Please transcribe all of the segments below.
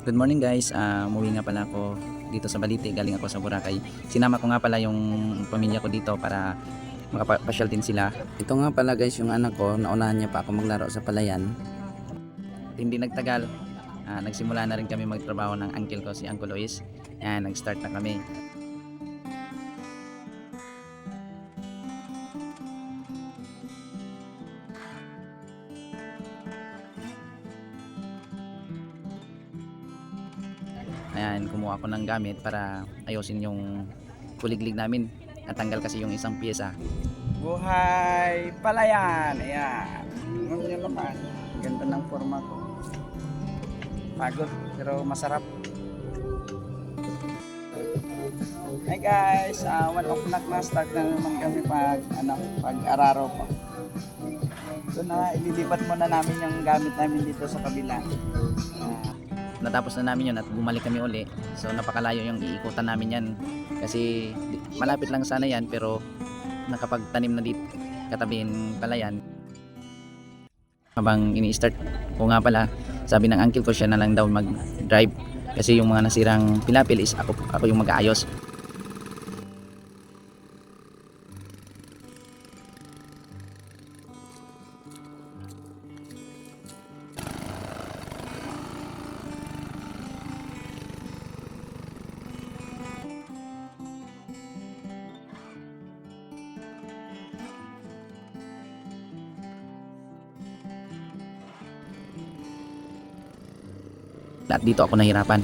Good morning guys, Ah, umuwi nga pala ako dito sa Balite, galing ako sa Boracay. Sinama ko nga pala yung pamilya ko dito para makapasyal din sila. Ito nga pala guys yung anak ko, naunahan niya pa ako maglaro sa palayan. Hindi nagtagal, ah, nagsimula na rin kami magtrabaho ng uncle ko si Uncle Luis. Yan, nag-start na kami. Ayan, kumuha ako ng gamit para ayusin yung kuliglig namin. Natanggal kasi yung isang pyesa. Buhay palayan. Ayan. Ngayon nyo naman. Ganda ng forma ko. Pagod pero masarap. Hi guys, uh, one o'clock na start na naman kami pag ano, pag araro po. So na ililipat muna namin yung gamit namin dito sa kabila. Ah, Natapos na namin yun at bumalik kami uli. So napakalayo yung iikutan namin yan. Kasi malapit lang sana yan pero nakapagtanim na dito katabihin pala yan. Habang ini-start ko nga pala, sabi ng uncle ko siya na lang daw mag-drive. Kasi yung mga nasirang pilapil is ako, ako yung mag-aayos. At dito ako nahirapan.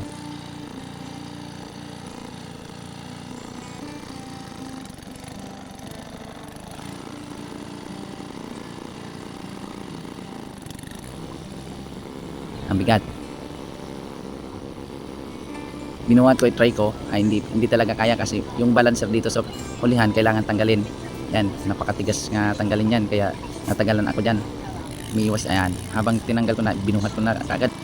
Ang bigat. Binuhat ko, i-try ko, ay hindi, hindi talaga kaya kasi yung balancer dito sa hulihan kailangan tanggalin. Yan, napakatigas nga tanggalin yan, kaya natagalan ako dyan. Umiiwas, ayan. Habang tinanggal ko na, binuhat ko na agad.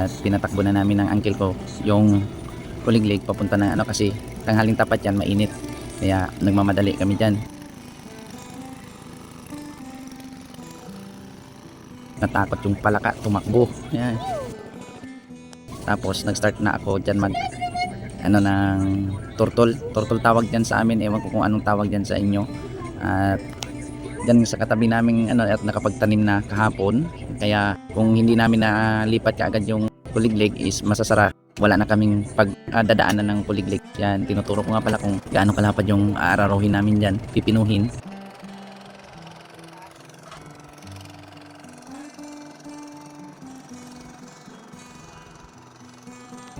At pinatakbo na namin ng uncle ko yung kuliglig papunta na ano kasi tanghaling tapat yan mainit. Kaya nagmamadali kami dyan. Natakot yung palaka tumakbo. Yan. Tapos nag start na ako dyan mag ano ng turtle. Turtle tawag dyan sa amin. Ewan ko kung anong tawag dyan sa inyo. At dyan sa katabi namin ano at nakapagtanim na kahapon. Kaya kung hindi namin nalipat kaagad yung kuliglig is masasara. Wala na kaming pagdadaanan ng kuliglig yan tinuturo ko nga pala kung gaano kalapad yung aararuhin namin dyan. Pipinuhin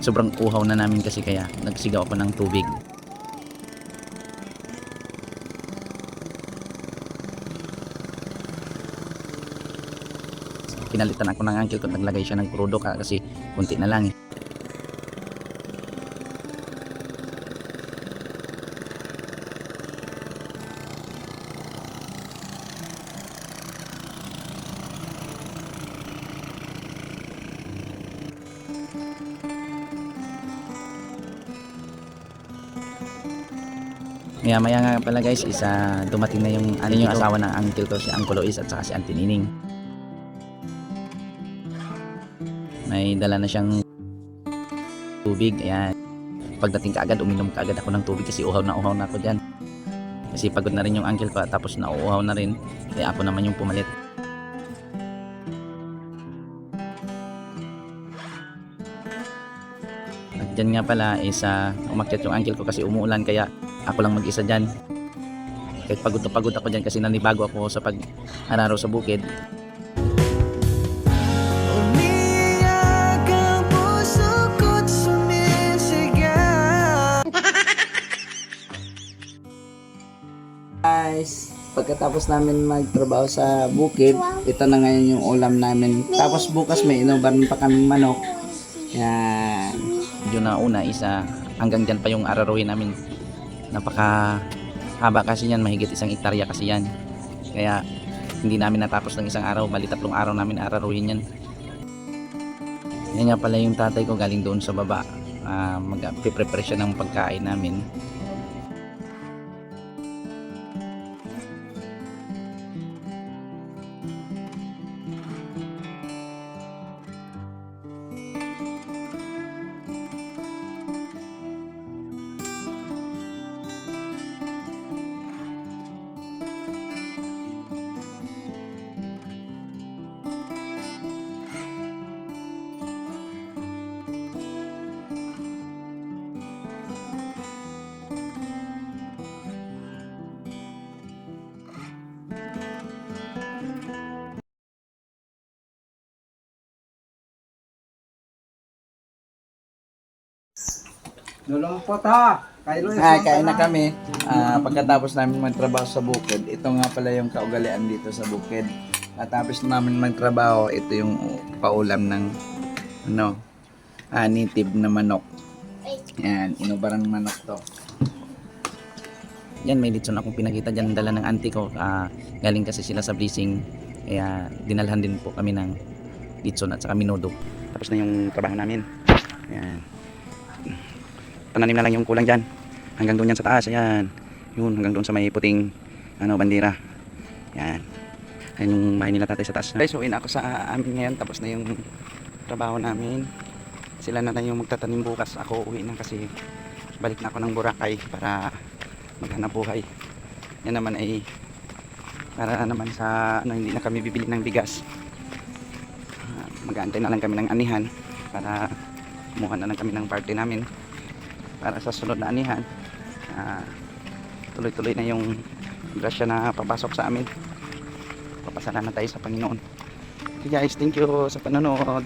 sobrang uhaw na namin kasi kaya nagsigaw ako ng tubig pinalitan ako ng uncle ko naglagay siya ng crudo ka kasi kunti na lang eh. Maya maya nga pala guys, isa dumating na yung ano yung asawa ng uncle ko si Uncle Lois at saka si Auntie Nining. May dala na siyang tubig. Ayan. Pagdating ka agad, uminom ka agad ako ng tubig kasi uhaw na uhaw na ako dyan. Kasi pagod na rin yung uncle ko tapos nauuhaw na rin. Kaya ako naman yung pumalit. At dyan nga pala is uh, umakyat yung uncle ko kasi umuulan kaya ako lang mag-isa dyan. Kahit pagod na pagod ako dyan kasi nanibago ako sa pag-araro sa bukid. Guys, pagkatapos namin magtrabaho sa bukid, ito na ngayon yung ulam namin. Tapos bukas may inuban pa kaming manok. Yan. Medyo na una isa hanggang dyan pa yung araruhin namin. Napaka haba kasi yan, mahigit isang hektarya kasi yan. Kaya hindi namin natapos ng isang araw, bali tatlong araw namin araruhin yan. Yan nga pala yung tatay ko galing doon sa baba. uh, mag-prepare siya ng pagkain namin. Dulong po ta. Kailo Ay, kain na kami. Ah, pagkatapos namin magtrabaho sa bukid, ito nga pala yung kaugalian dito sa bukid. Katapos namin magtrabaho, ito yung paulam ng ano, ah, native na manok. Yan, inubarang manok to. Yan, may litson akong pinakita dyan, dala ng auntie ko. Ah, galing kasi sila sa blessing. Kaya dinalhan din po kami ng litson at saka minudo. Tapos na yung trabaho namin. Ayan. Pananim na lang yung kulang dyan. Hanggang doon yan sa taas. Ayan. Yun, hanggang doon sa may puting ano, bandera. Yan. Ayan yung bahay nila tatay sa taas. Guys, uwi na ako sa amin ngayon. Tapos na yung trabaho namin. Sila na lang yung magtatanim bukas. Ako uwi na kasi balik na ako ng Boracay para maghanap buhay. Yan naman ay para naman sa ano hindi na kami bibili ng bigas. Uh, mag-aantay na lang kami ng anihan para kumuha na lang kami ng party namin para sa sunod na anihan. Ah, tuloy-tuloy na yung grasya na papasok sa amin. Papasalamat tayo sa Panginoon. Okay guys thank you sa panonood